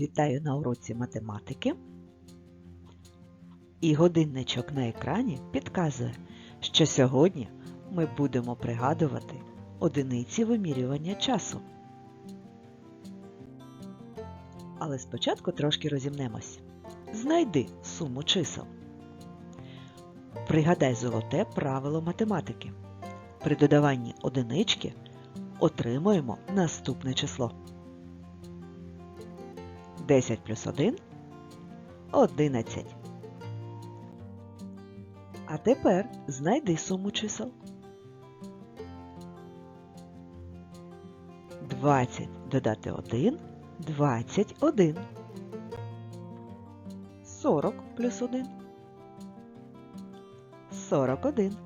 Вітаю на уроці математики. І годинничок на екрані підказує, що сьогодні ми будемо пригадувати одиниці вимірювання часу. Але спочатку трошки розімнемось. Знайди суму чисел. Пригадай золоте правило математики. При додаванні одинички отримуємо наступне число. 10 плюс 1 – 11. А тепер знайди суму чисел. 20 додати 1 – 21. 40 плюс 1 – 41.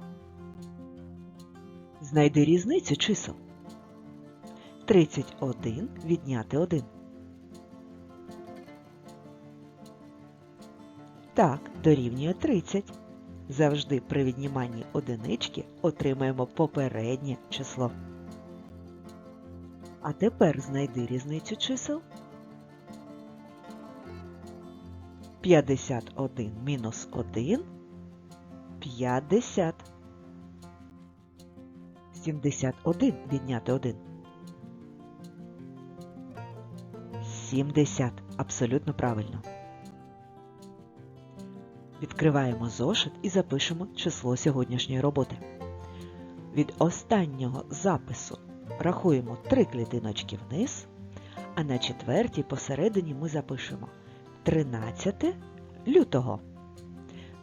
Знайди різницю чисел. 31 відняти 1. Так, дорівнює 30. Завжди при відніманні одинички отримаємо попереднє число. А тепер знайди різницю чисел. 51 мінус 1 – 50. 71 відняти 1. 70. Абсолютно правильно. Відкриваємо зошит і запишемо число сьогоднішньої роботи. Від останнього запису рахуємо три клітиночки вниз, а на четвертій посередині ми запишемо 13 лютого.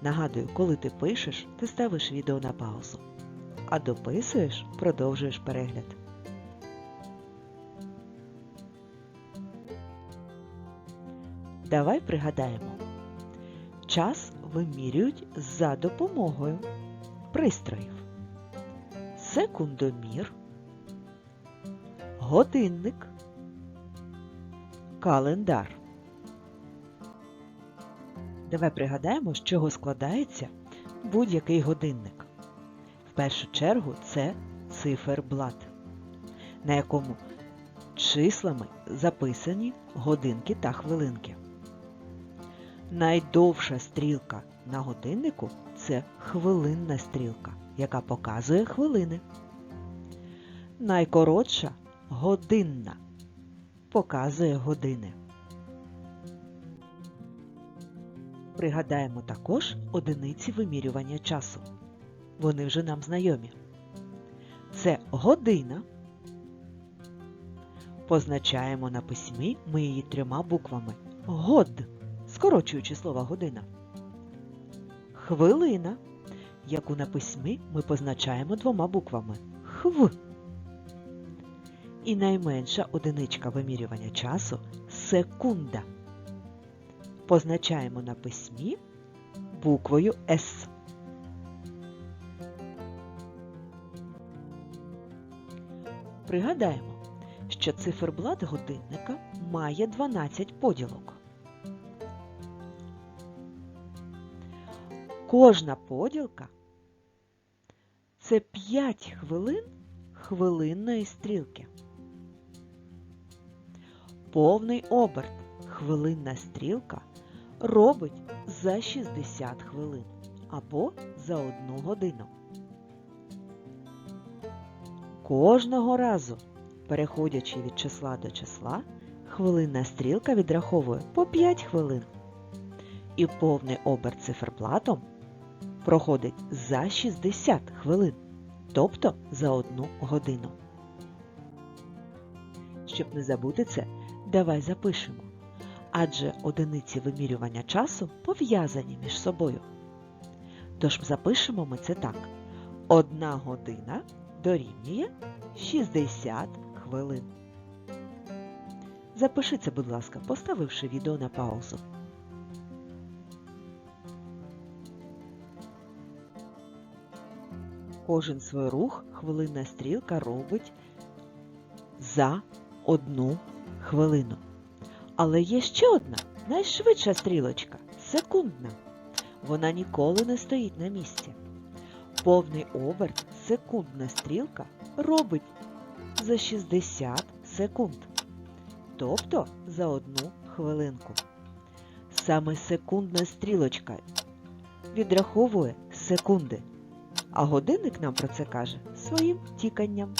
Нагадую, коли ти пишеш, ти ставиш відео на паузу, а дописуєш, продовжуєш перегляд. Давай пригадаємо. Час вимірюють за допомогою пристроїв. Секундомір, годинник, календар. Давай пригадаємо, з чого складається будь-який годинник. В першу чергу це циферблат, на якому числами записані годинки та хвилинки. Найдовша стрілка на годиннику це хвилинна стрілка, яка показує хвилини. Найкоротша годинна показує години. Пригадаємо також одиниці вимірювання часу. Вони вже нам знайомі. Це година. Позначаємо на письмі ми її трьома буквами. Год скорочуючи слово година. Хвилина, яку на письмі ми позначаємо двома буквами хв. І найменша одиничка вимірювання часу секунда. Позначаємо на письмі буквою С. Пригадаємо, що циферблат годинника має 12 поділок. Кожна поділка це 5 хвилин хвилинної стрілки. Повний оберт хвилинна стрілка робить за 60 хвилин або за 1 годину. Кожного разу, переходячи від числа до числа, хвилинна стрілка відраховує по 5 хвилин. І повний оберт циферблатом проходить за 60 хвилин, тобто за 1 годину. Щоб не забути це, давай запишемо. Адже одиниці вимірювання часу пов'язані між собою. Тож запишемо ми це так. Одна година дорівнює 60 хвилин. Запиши це, будь ласка, поставивши відео на паузу. Кожен свій рух хвилинна стрілка робить за одну хвилину. Але є ще одна найшвидша стрілочка секундна. Вона ніколи не стоїть на місці. Повний оберт секундна стрілка робить за 60 секунд. Тобто за одну хвилинку. Саме секундна стрілочка відраховує секунди, а годинник нам про це каже своїм тіканням.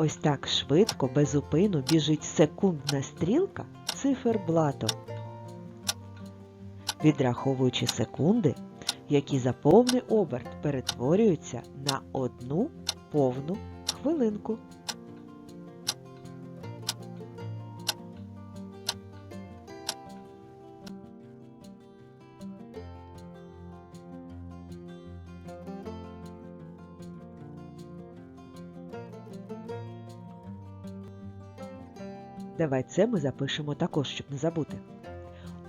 Ось так швидко, без упину біжить секундна стрілка циферблатом, відраховуючи секунди, які за повний оберт перетворюються на одну повну хвилинку. Давай це ми запишемо також, щоб не забути.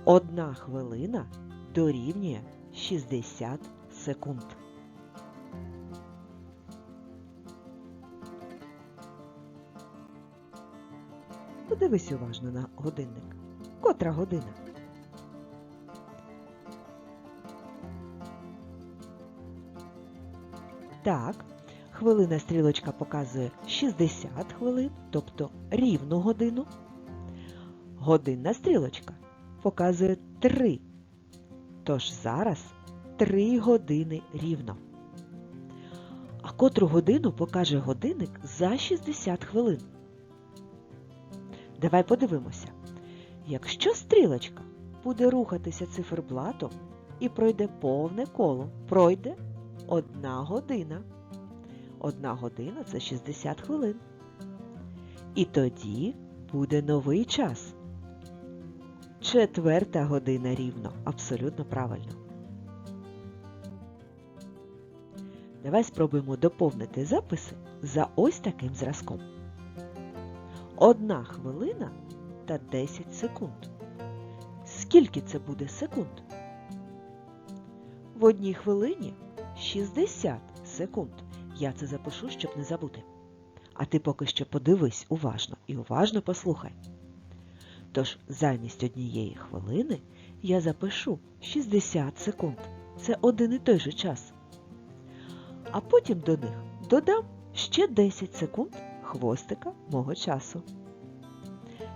Одна хвилина дорівнює 60 секунд. Подивись уважно на годинник. Котра година? Так, хвилина стрілочка показує 60 хвилин, тобто рівну годину. Годинна стрілочка показує 3. Тож зараз 3 години рівно. А котру годину покаже годинник за 60 хвилин. Давай подивимося. Якщо стрілочка буде рухатися циферблатом і пройде повне коло, пройде одна година. Одна година це 60 хвилин. І тоді буде новий час. Четверта година рівно. Абсолютно правильно. Давай спробуємо доповнити записи за ось таким зразком. Одна хвилина та 10 секунд. Скільки це буде секунд? В одній хвилині 60 секунд. Я це запишу, щоб не забути. А ти поки що подивись уважно і уважно послухай. Тож замість однієї хвилини я запишу 60 секунд. Це один і той же час. А потім до них додам ще 10 секунд хвостика мого часу.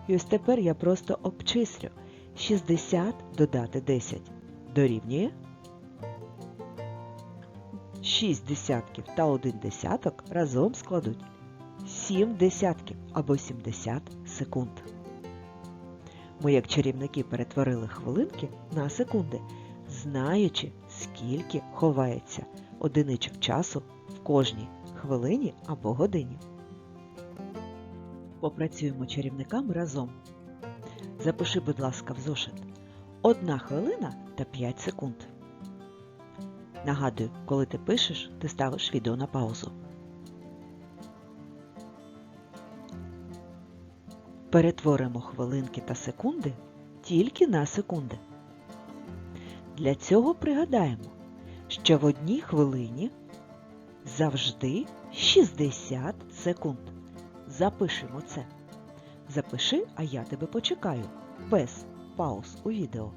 І ось тепер я просто обчислю 60 додати 10 дорівнює 6 десятків та 1 десяток разом складуть 7 десятків або 70 секунд. Ми, як чарівники, перетворили хвилинки на секунди, знаючи, скільки ховається одиничок часу в кожній хвилині або годині. Попрацюємо чарівниками разом. Запиши, будь ласка, в зошит. Одна хвилина та 5 секунд. Нагадую, коли ти пишеш, ти ставиш відео на паузу. Перетворимо хвилинки та секунди тільки на секунди. Для цього пригадаємо, що в одній хвилині завжди 60 секунд. Запишемо це. Запиши, а я тебе почекаю без пауз у відео.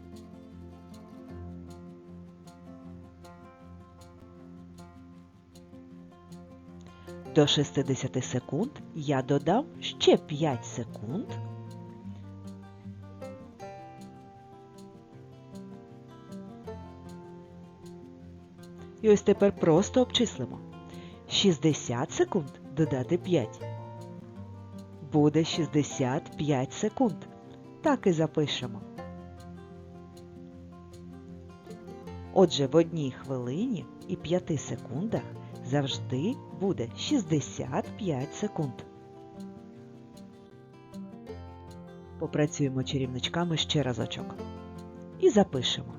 До 60 секунд я додам ще 5 секунд. І ось тепер просто обчислимо. 60 секунд додати 5. Буде 65 секунд. Так і запишемо. Отже, в одній хвилині і 5 секундах завжди буде 65 секунд. Попрацюємо чарівничками ще разочок. І запишемо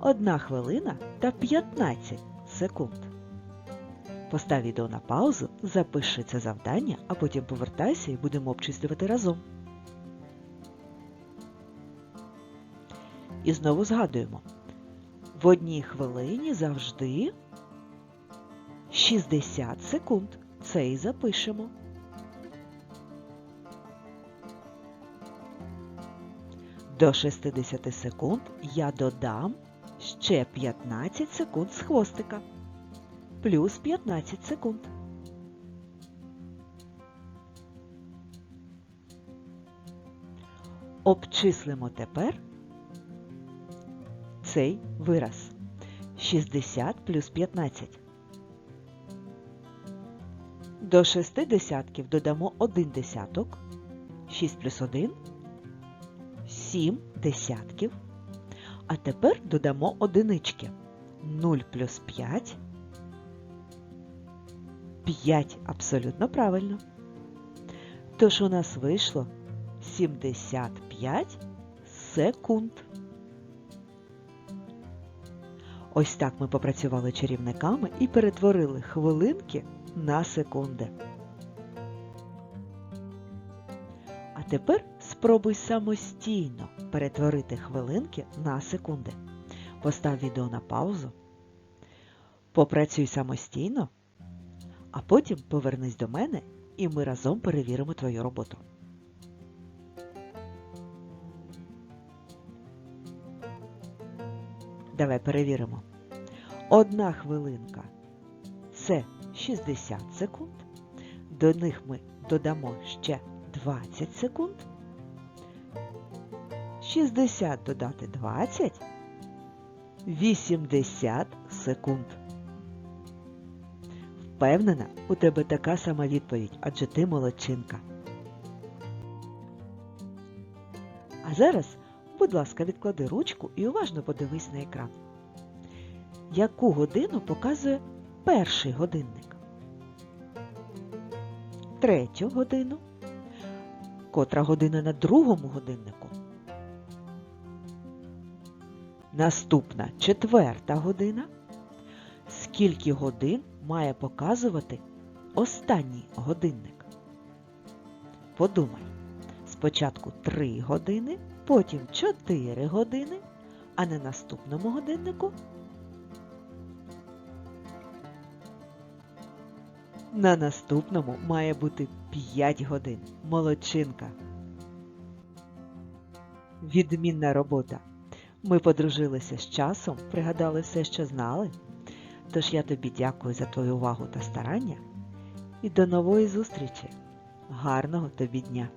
1 хвилина та 15 секунд. Постав відео на паузу, запиши це завдання, а потім повертайся і будемо обчислювати разом. І знову згадуємо. В одній хвилині завжди 60 секунд. Це і запишемо. До 60 секунд я додам ще 15 секунд з хвостика. Плюс 15 секунд. Обчислимо тепер цей вираз. 60 плюс 15. До шести десятків додамо один десяток. 6 плюс 1 – 7 десятків. А тепер додамо одинички. 0 плюс 5 – 5 абсолютно правильно. Тож у нас вийшло 75 секунд. Ось так ми попрацювали чарівниками і перетворили хвилинки на секунди. А тепер спробуй самостійно перетворити хвилинки на секунди. Постав відео на паузу, попрацюй самостійно, а потім повернись до мене і ми разом перевіримо твою роботу. Давай перевіримо. Одна хвилинка це 60 секунд. До них ми додамо ще 20 секунд. 60 додати 20 80 секунд. Впевнена, у тебе така сама відповідь, адже ти молодчинка. А зараз, будь ласка, відклади ручку і уважно подивись на екран. Яку годину показує перший годинник? Третю годину. Котра година на другому годиннику? Наступна четверта година. Скільки годин має показувати останній годинник? Подумай. Спочатку 3 години, потім 4 години, а на наступному годиннику на наступному має бути 5 годин. Молодчинка. Відмінна робота. Ми подружилися з часом, пригадали все, що знали. Тож я тобі дякую за твою увагу та старання і до нової зустрічі. Гарного тобі дня!